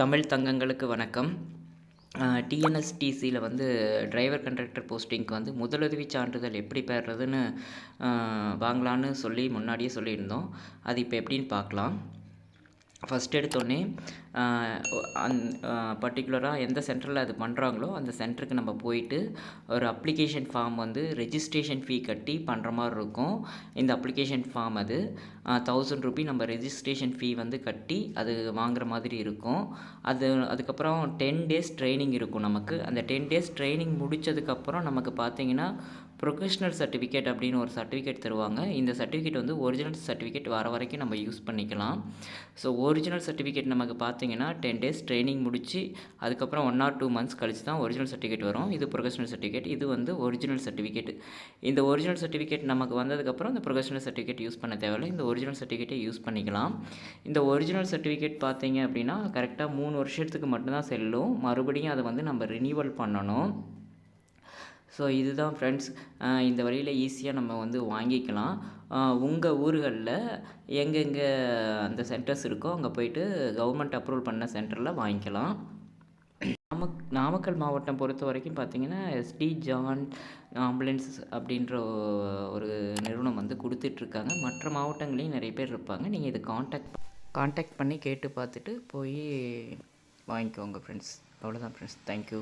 தமிழ் தங்கங்களுக்கு வணக்கம். டிஎன்எஸ்டிசியில் வந்து driver conductor போஸ்டிங்க்கு வந்து முதலுதவி சான்றிதழ் எப்படி பெறதுன்னு வாங்கலான்னு சொல்லி முன்னாடியே சொல்லியிருந்தோம். அது இப்போ எப்படின்னு பார்க்கலாம். ஃபஸ்ட் எடுத்தோடனே அந் பர்டிகுலராக எந்த சென்டரில் அது பண்ணுறாங்களோ அந்த சென்டருக்கு நம்ம போயிட்டு ஒரு அப்ளிகேஷன் ஃபார்ம் வந்து ரெஜிஸ்ட்ரேஷன் ஃபீ கட்டி பண்ணுற மாதிரி இருக்கும். இந்த அப்ளிகேஷன் ஃபார்ம் அது. தௌசண்ட் ருபி நம்ம ரெஜிஸ்ட்ரேஷன் ஃபீ வந்து கட்டி அது வாங்குற மாதிரி இருக்கும். அது அதுக்கப்புறம் டென் டேஸ் ட்ரைனிங் இருக்கும் நமக்கு. அந்த டென் டேஸ் ட்ரைனிங் முடித்ததுக்கப்புறம் நமக்கு பார்த்தீங்கன்னா ப்ரொஃபஷ்னல் சர்டிஃபிகேட் அப்படின்னு ஒரு சர்டிஃபிகேட் தருவாங்க. இந்த சர்டிஃபிகேட் வந்து ஒரிஜினல் சர்டிஃபிகேட் வர வரைக்கும் நம்ம யூஸ் பண்ணிக்கலாம். ஸோ ஒரிஜினல் சர்டிஃபிகேட் நமக்கு பார்த்து பார்த்தீங்கன்னா டென் டேஸ் ட்ரைனிங் முடித்து அதுக்கப்புறம் ஒன் ஆர் டூ மந்த்ஸ் கழித்து தான் ஒரிஜினல் சர்டிஃபிகேட் வரும். இது ப்ரொஃபஷனல் சர்டிஃபிகேட் இது வந்து ஒரிஜினல் சர்டிஃபிகேட் இந்த ஒரிஜினல் சர்டிஃபிகேட் நமக்கு வந்ததுக்கப்புறம் இந்த ப்ரொஃபஷனல் சர்டிஃபிகேட் யூஸ் பண்ண தேவையில்லை. இந்த ஒரிஜினல் சர்டிஃபிகேட்டை யூஸ் பண்ணிக்கலாம். இந்த ஒரிஜினல் சர்டிஃபிகேட் பார்த்தீங்க அப்படின்னா கரெக்டாக மூணு வருஷத்துக்கு மட்டும்தான் செல்லும். மறுபடியும் அதை வந்து நம்ம ரினியூவல் பண்ணணும். ஸோ இதுதான் ஃப்ரெண்ட்ஸ் இந்த வழியில் ஈஸியாக நம்ம வந்து வாங்கிக்கலாம். உங்கள் ஊர்களில் எங்கெங்கே அந்த சென்டர்ஸ் இருக்கோ அங்கே போயிட்டு கவர்மெண்ட் அப்ரூவல் பண்ண சென்டரில் வாங்கிக்கலாம். நாமக் நாமக்கல் மாவட்டம் பொறுத்த வரைக்கும் பார்த்தீங்கன்னா எஸ்டி ஜான் ஆம்புலன்ஸ் அப்படின்ற ஒரு நிறுவனம் வந்து கொடுத்துட்ருக்காங்க. மற்ற மாவட்டங்களையும் நிறைய பேர் இருப்பாங்க. நீங்கள் இதை காண்டாக்ட் காண்டாக்ட் பண்ணி கேட்டு பார்த்துட்டு போய் வாங்கிக்கோங்க ஃப்ரெண்ட்ஸ் அவ்வளோதான் ஃப்ரெண்ட்ஸ் தேங்க்யூ